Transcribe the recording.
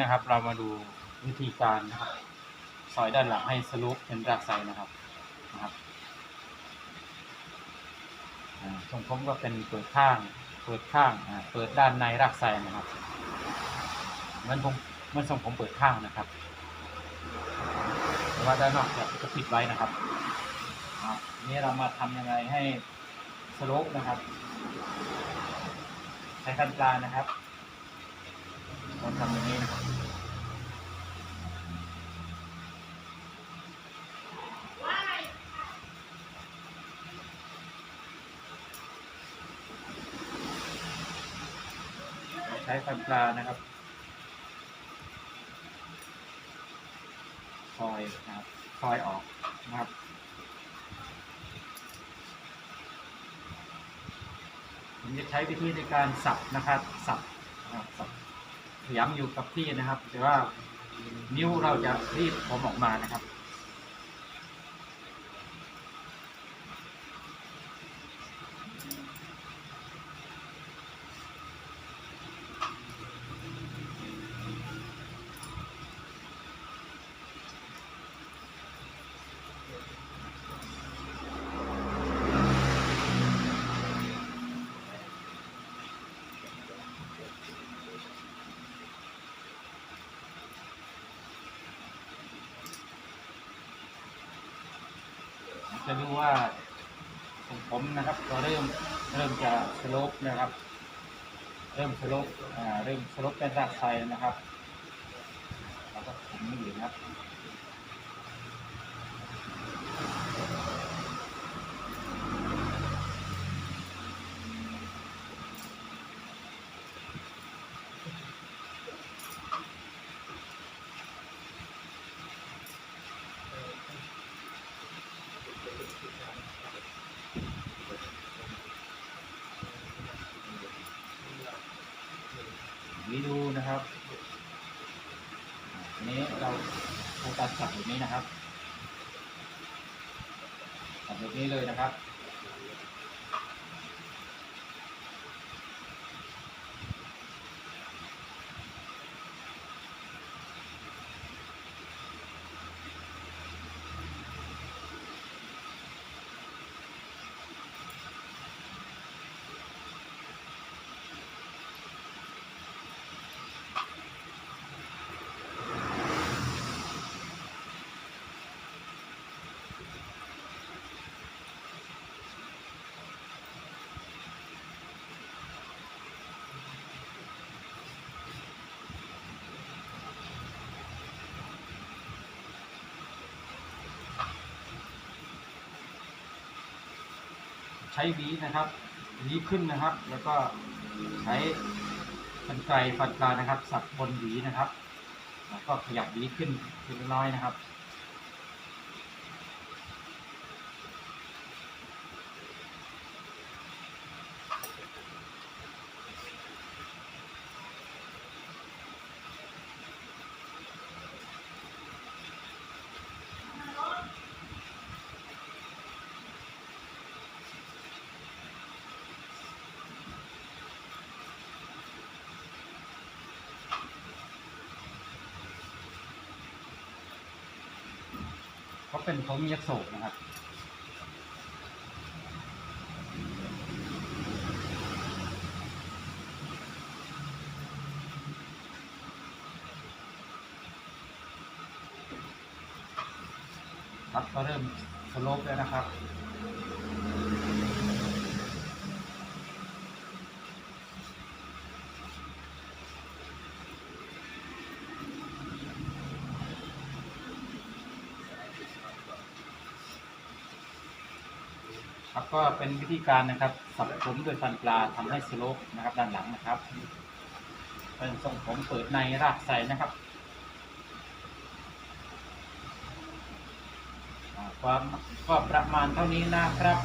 นะครับ เรามาดูวิธีการนะครับซอยด้านหลังให้สรุปเป็นรากไซนะครับนะครับอ่าทรงผมก็เป็นเปิดข้าง เปิดข้างเปิดด้านในรากไซนะครับมันผมมันทรงผมเปิดข้างนะครับแต่ว่าด้านนอกจะจะปิดไว้นะครับนี่เรามาทำยังไงให้สรุปนะครับใช้คันปลานะครับเราทำอย่างนี้นะครับ ใช้ฟันปลานะครับซอยนะครับซอยออกนะครับผมจะใช้วิธีในการสับนะครับ สับนะครับสับย้ำอยู่กับที่นะครับ แต่ว่านิ้วเราจะรีบผมออกมานะครับ จะรู้ว่าของผมนะครับก็เริ่มเริ่มจะสลบนะครับ เริ่มสลบอ่าเริ่มสลบเป็นรากไซนะครับแล้วก็ผมไม่อยู่นะครับ วิดูนะครับนนี้เราโฟกัสจับแบบนี้นะครับจับแบบนี้เลยนะครับ ช้หวีนะครับหวีขึ้นนะครับ แล้วก็ใช้กันไกรฟันปลานะครับ สับบนหวีนะครับ แล้วก็ขยับหวีขึ้นทีละน้อยนะครับ เขาเป็นผมยักษ์โศกนะครับครับก็เริ่มสโลปแล้วนะครับ ครับก็เป็นวิธีการนะครับสับผมโดยฟันปลาทำให้สโลปนะครับ ด้านหลังนะครับเป็นทรงผมเปิดในรากใสนะครับความก็ประมาณเท่านี้นะครับ